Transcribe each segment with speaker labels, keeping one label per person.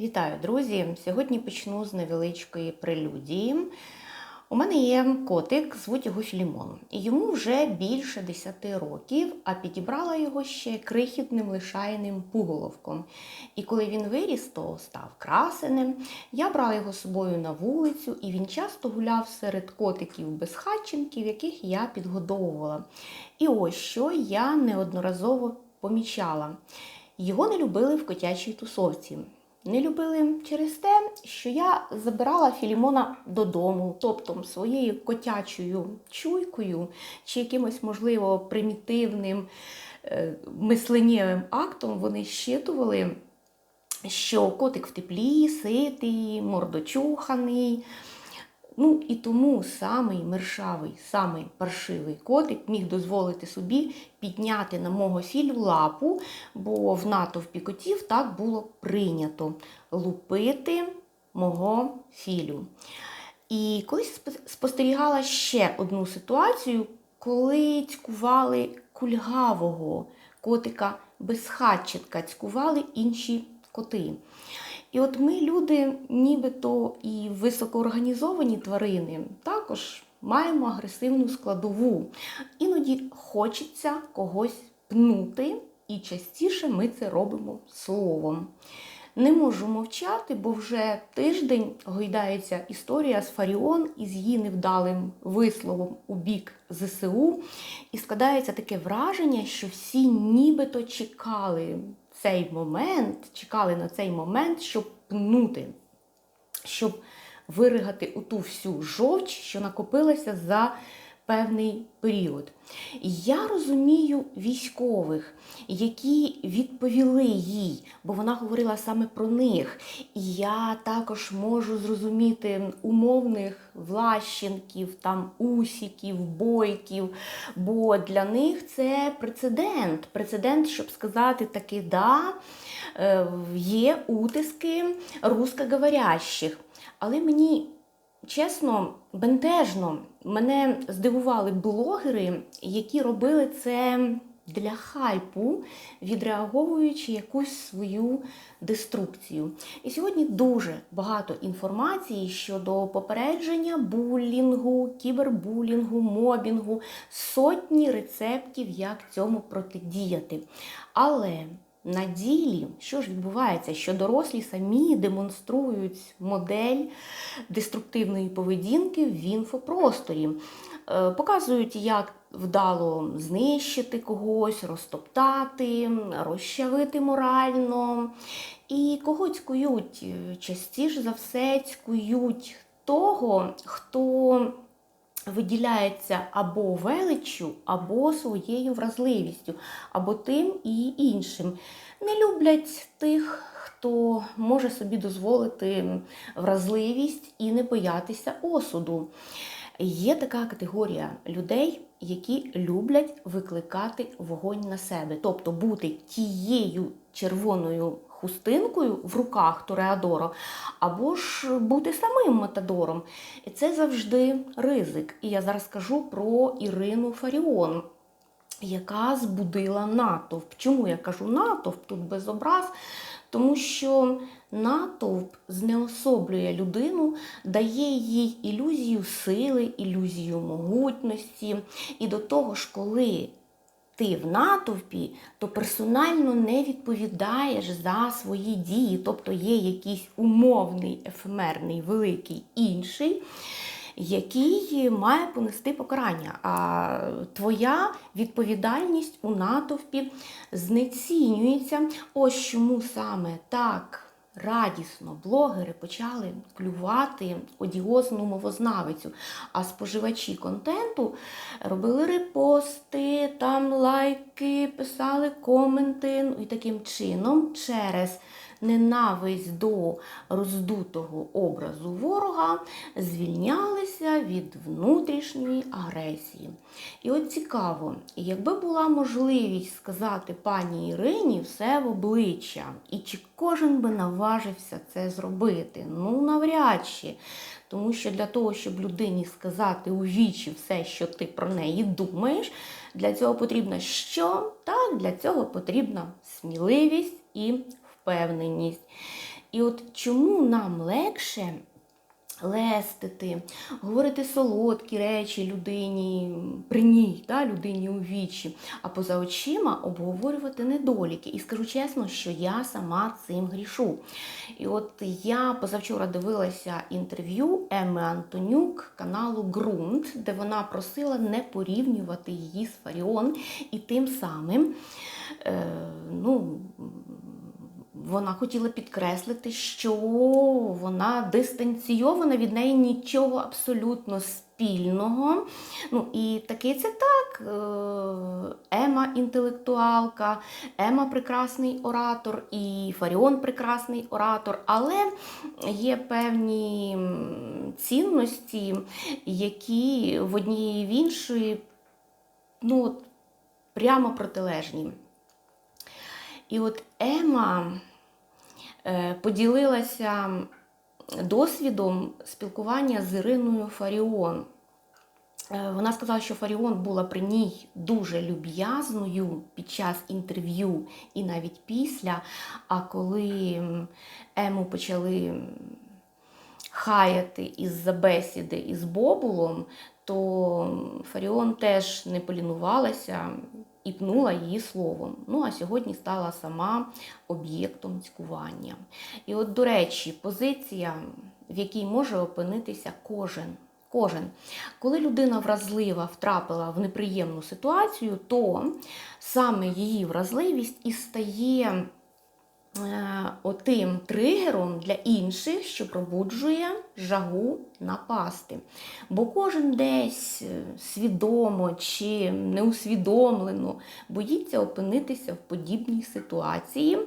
Speaker 1: Вітаю, друзі! Сьогодні почну з невеличкої прелюдії. У мене є котик, звуть його Філімон. Йому вже більше 10 років, а підібрала його ще крихітним лишайним пуголовком. І коли він виріс, то став красеним. Я брала його з собою на вулицю, і він часто гуляв серед котиків безхатченків, яких я підгодовувала. І ось що я неодноразово помічала. Його не любили в котячій тусовці. Не любили через те, що я забирала Філімона додому, тобто своєю котячою чуйкою чи якимось, можливо, примітивним е, мисленнєвим актом вони щитували, що котик в теплі, ситий, мордочуханий. Ну і тому самий мершавий, самий паршивий котик міг дозволити собі підняти на мого філю лапу, бо в натовпі котів так було прийнято лупити мого філю. І колись спостерігала ще одну ситуацію, коли цькували кульгавого котика безхатчатка, цькували інші коти. І от ми, люди, нібито і високоорганізовані тварини, також маємо агресивну складову. Іноді хочеться когось пнути, і частіше ми це робимо словом. Не можу мовчати, бо вже тиждень гойдається історія з Фаріон із її невдалим висловом у бік ЗСУ. І складається таке враження, що всі нібито чекали цей момент, чекали на цей момент, щоб пнути, щоб виригати оту всю жовч, що накопилася за певний період. Я розумію військових, які відповіли їй, бо вона говорила саме про них. І я також можу зрозуміти умовних влащенків, там усіків, бойків, бо для них це прецедент. Прецедент, щоб сказати таки да, е, є утиски русскоговорящих. Але мені чесно, бентежно, мене здивували блогери, які робили це для хайпу, відреаговуючи якусь свою деструкцію. І сьогодні дуже багато інформації щодо попередження булінгу, кібербулінгу, мобінгу, сотні рецептів, як цьому протидіяти. Але на ділі, що ж відбувається, що дорослі самі демонструють модель деструктивної поведінки в інфопросторі, е, показують, як вдало знищити когось, розтоптати, розчавити морально. І кого цькують? Частіше за все цькують того, хто виділяється або величчю, або своєю вразливістю, або тим і іншим. Не люблять тих, хто може собі дозволити вразливість і не боятися осуду. Є така категорія людей, які люблять викликати вогонь на себе, тобто бути тією червоною хустинкою в руках Тореадоро, або ж бути самим Матадором. І це завжди ризик. І я зараз кажу про Ірину Фаріон. Яка збудила натовп. Чому я кажу натовп тут без образ? Тому що натовп знеособлює людину, дає їй ілюзію сили, ілюзію могутності. І до того ж, коли ти в натовпі, то персонально не відповідаєш за свої дії, тобто є якийсь умовний, ефемерний, великий інший. Який має понести покарання, а твоя відповідальність у натовпі знецінюється. Ось чому саме так радісно блогери почали клювати одіозну мовознавицю, а споживачі контенту робили репости, там лайки, писали коменти. Ну, І таким чином через ненависть до роздутого образу ворога звільнялися від внутрішньої агресії. І от цікаво, якби була можливість сказати пані Ірині все в обличчя, і чи кожен би наважився це зробити? Ну, навряд чи. Тому що для того, щоб людині сказати у вічі все, що ти про неї думаєш, для цього потрібно що? Так, для цього потрібна сміливість і впевненість. І от чому нам легше лестити, говорити солодкі речі людині при ній, та, людині у вічі, а поза очима обговорювати недоліки. І скажу чесно, що я сама цим грішу. І от я позавчора дивилася інтерв'ю Еми Антонюк каналу Ґрунт, де вона просила не порівнювати її з Фаріон і тим самим. Е, ну, вона хотіла підкреслити, що вона дистанційована від неї нічого абсолютно спільного. Ну і таки це так. Е, Ема інтелектуалка, Ема прекрасний оратор, і Фаріон прекрасний оратор, але є певні цінності, які в одній і в іншої ну, прямо протилежні. І от Ема е, поділилася досвідом спілкування з Іриною Фаріон. Е, Вона сказала, що Фаріон була при ній дуже люб'язною під час інтерв'ю і навіть після. А коли Ему почали хаяти із-за бесіди із Бобулом, то Фаріон теж не полінувалася і пнула її словом. Ну а сьогодні стала сама об'єктом цькування. І от, до речі, позиція, в якій може опинитися кожен. Кожен. Коли людина вразлива втрапила в неприємну ситуацію, то саме її вразливість і стає отим тригером для інших, що пробуджує жагу напасти. Бо кожен десь е, свідомо чи неусвідомлено боїться опинитися в подібній ситуації.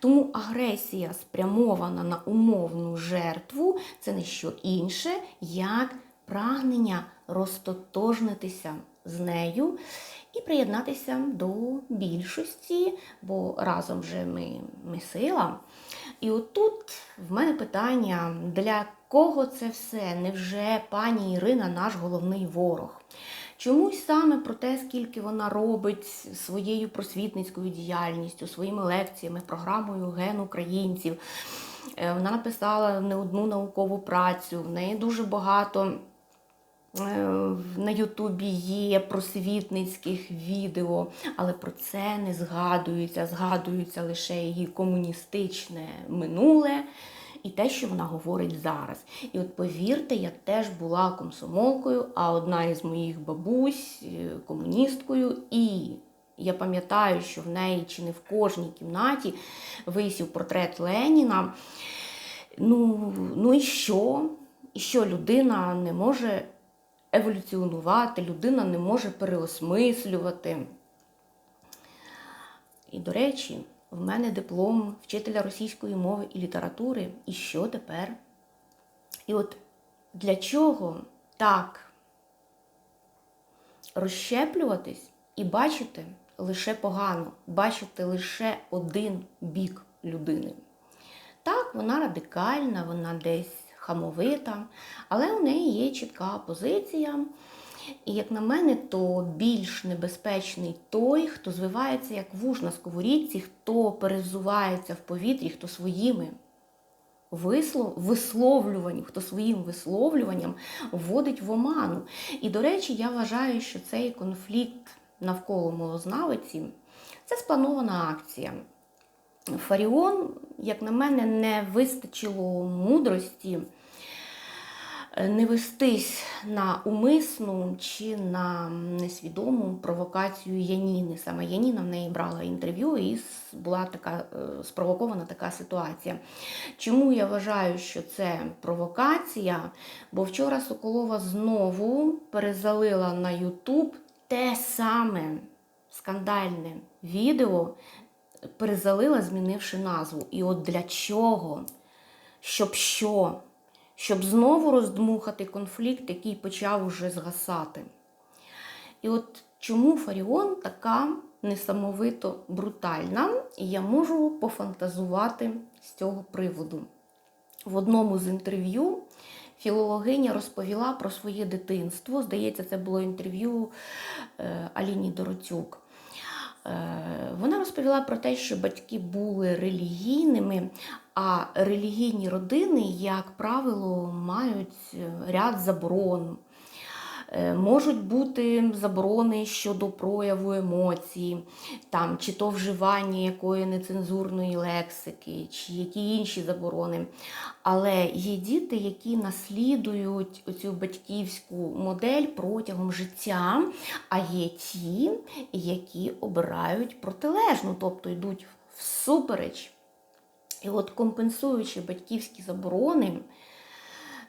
Speaker 1: Тому агресія, спрямована на умовну жертву, це не що інше, як прагнення розтотожнитися з нею і приєднатися до більшості, бо разом же ми, ми сила. І отут в мене питання, для кого це все? Невже пані Ірина наш головний ворог? Чомусь саме про те, скільки вона робить своєю просвітницькою діяльністю, своїми лекціями, програмою Ген українців. Е, Вона написала не одну наукову працю, в неї дуже багато на Ютубі є просвітницьких відео, але про це не згадується. Згадується лише її комуністичне минуле і те, що вона говорить зараз. І от повірте, я теж була комсомолкою, а одна із моїх бабусь е, комуністкою. І я пам'ятаю, що в неї чи не в кожній кімнаті висів портрет Леніна. Ну, ну і що? І що людина не може еволюціонувати, людина не може переосмислювати. І, до речі, в мене диплом вчителя російської мови і літератури. І що тепер? І от для чого так розщеплюватись і бачити лише погано, бачити лише один бік людини? Так, вона радикальна, вона десь хамовита, але у неї є чітка позиція. І, як на мене, то більш небезпечний той, хто звивається як вуж на сковорідці, хто перезувається в повітрі, хто своїми вислов... висловлюванням, хто своїм висловлюванням вводить в оману. І, до речі, я вважаю, що цей конфлікт навколо молознавиці це спланована акція. Фаріон, як на мене, не вистачило мудрості не вестись на умисну чи на несвідому провокацію Яніни. Саме Яніна в неї брала інтерв'ю і була така е, спровокована така ситуація. Чому я вважаю, що це провокація? Бо вчора Соколова знову перезалила на Ютуб те саме скандальне відео, перезалила, змінивши назву. І от для чого? Щоб що? Щоб знову роздмухати конфлікт, який почав уже згасати. І от чому Фаріон така несамовито брутальна, і я можу пофантазувати з цього приводу. В одному з інтерв'ю філологиня розповіла про своє дитинство. Здається, це було інтерв'ю е, Аліні Дороцюк. Е, вона розповіла про те, що батьки були релігійними, А релігійні родини, як правило, мають е, ряд заборон. Е, Можуть бути заборони щодо прояву емоцій, там, чи то вживання якої нецензурної лексики, чи які інші заборони. Але є діти, які наслідують цю батьківську модель протягом життя, а є ті, які обирають протилежну, тобто йдуть всупереч. І от компенсуючи батьківські заборони,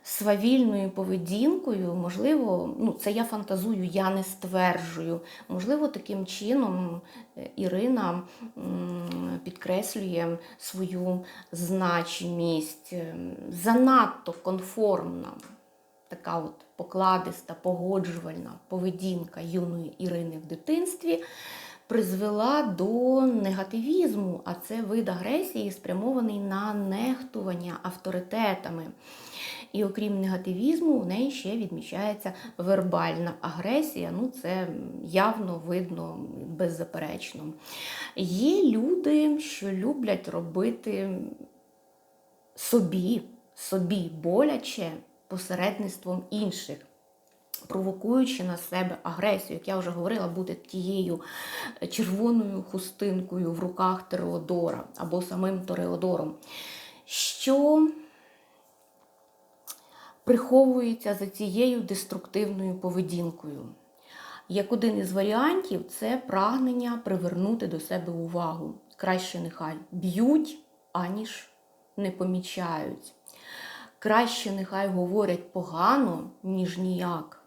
Speaker 1: свавільною поведінкою, можливо, ну це я фантазую, я не стверджую. Можливо, таким чином е, Ірина підкреслює свою значимість, Ем, занадто конформна. Така от покладиста, погоджувальна поведінка юної Ірини в дитинстві призвела до негативізму, а це вид агресії, спрямований на нехтування авторитетами. І окрім негативізму, в неї ще відмічається вербальна агресія. Ну, це явно видно, беззаперечно. Є люди, що люблять робити собі, собі боляче посередництвом інших. Провокуючи на себе агресію, як я вже говорила, бути тією червоною хустинкою в руках Тореодора або самим Тореодором, що приховується за цією деструктивною поведінкою. Як один із варіантів, це прагнення привернути до себе увагу. Краще нехай б'ють, аніж не помічають. Краще нехай говорять погано, ніж ніяк.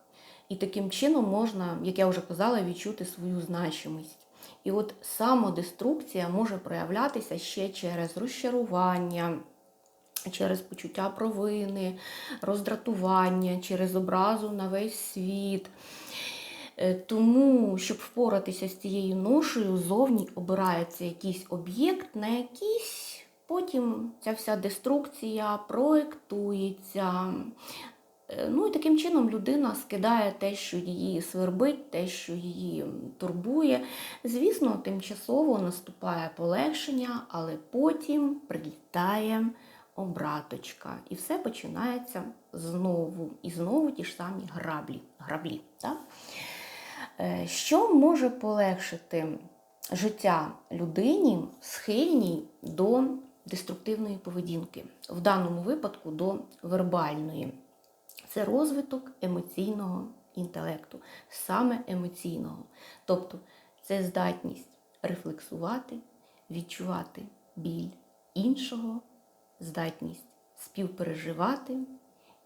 Speaker 1: І таким чином можна, як я вже казала, відчути свою значимість. І от самодеструкція може проявлятися ще через розчарування, через почуття провини, роздратування, через образу на весь світ. Е, Тому, щоб впоратися з цією ношею, зовні обирається якийсь об'єкт, на якийсь потім ця вся деструкція проєктується. Е, Ну і таким чином людина скидає те, що її свербить, те, що її турбує. Звісно, тимчасово наступає полегшення, але потім прилітає обраточка. І все починається знову. І знову ті ж самі граблі. граблі так? Е, Що може полегшити життя людині, схильній до деструктивної поведінки, в даному випадку до вербальної? Це розвиток емоційного інтелекту, саме емоційного. Тобто це здатність рефлексувати, відчувати біль іншого, здатність співпереживати,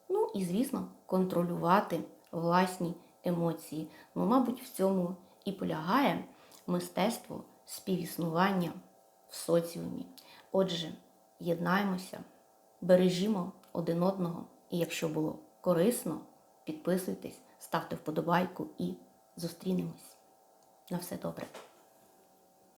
Speaker 1: ну і, звісно, контролювати власні емоції. Ну, мабуть, в цьому і полягає мистецтво співіснування в соціумі. Отже, єднаємося, бережімо один одного, і якщо було корисно, підписуйтесь, ставте вподобайку і зустрінемось. На все добре.